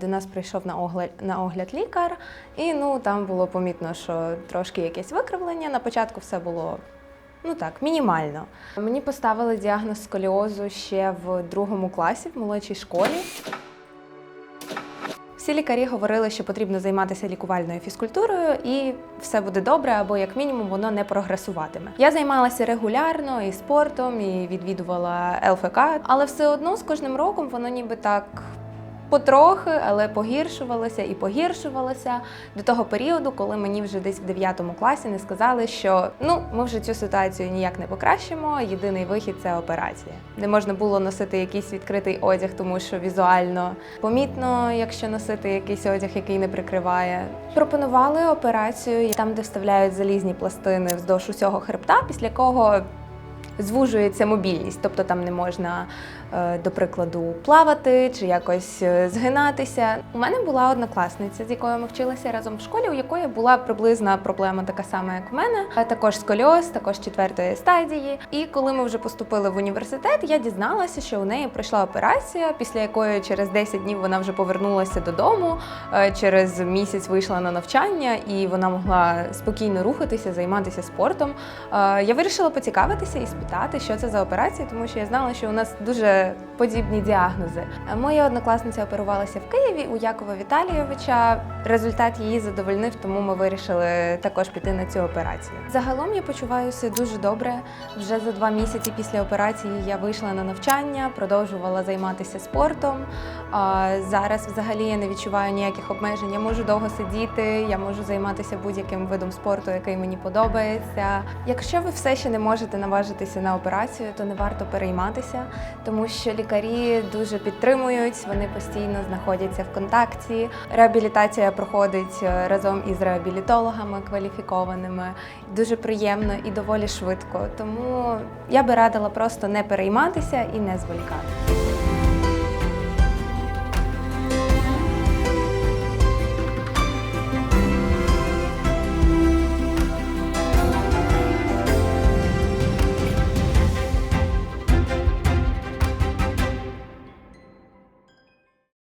До нас прийшов на огляд, на огляд лікар, і ну там було помітно, що трошки якесь викривлення. На початку все було ну так, мінімально. Мені поставили діагноз сколіозу ще в другому класі, в молодшій школі. Всі лікарі говорили, що потрібно займатися лікувальною фізкультурою, і все буде добре, або як мінімум воно не прогресуватиме. Я займалася регулярно і спортом, і відвідувала ЛФК, але все одно з кожним роком воно ніби так. Потрохи, але погіршувалося і погіршувалося до того періоду, коли мені вже десь в 9 класі не сказали, що ну ми вже цю ситуацію ніяк не покращимо. Єдиний вихід це операція. Не можна було носити якийсь відкритий одяг, тому що візуально помітно, якщо носити якийсь одяг, який не прикриває. Пропонували операцію там, де вставляють залізні пластини вздовж усього хребта, після якого звужується мобільність, тобто там не можна, е, до прикладу, плавати чи якось е, згинатися. У мене була однокласниця, з якою ми вчилися разом в школі, у якої була приблизна проблема така сама, як у мене. Також сколіоз, також четвертої стадії. І коли ми вже поступили в університет, я дізналася, що у неї пройшла операція, після якої через 10 днів вона вже повернулася додому. е, Через місяць вийшла на навчання, і вона могла спокійно рухатися, займатися спортом. Я вирішила поцікавитися і спитати, що це за операція, тому що я знала, що у нас дуже подібні діагнози. Моя однокласниця оперувалася в Києві у Якова Віталійовича. Результат її задовольнив, тому ми вирішили також піти на цю операцію. Загалом я почуваюся дуже добре. Вже за два місяці після операції я вийшла на навчання, продовжувала займатися спортом. Зараз взагалі я не відчуваю ніяких обмежень. Я можу довго сидіти, я можу займатися будь-яким видом спорту, який мені подобається. Якщо ви все ще не можете наважитися на операцію, то не варто перейматися, тому що лікарі дуже підтримують, вони постійно знаходяться в контакті. Реабілітація проходить е, разом із реабілітологами кваліфікованими. Дуже приємно і доволі швидко. Тому я би радила просто не перейматися і не зволікати.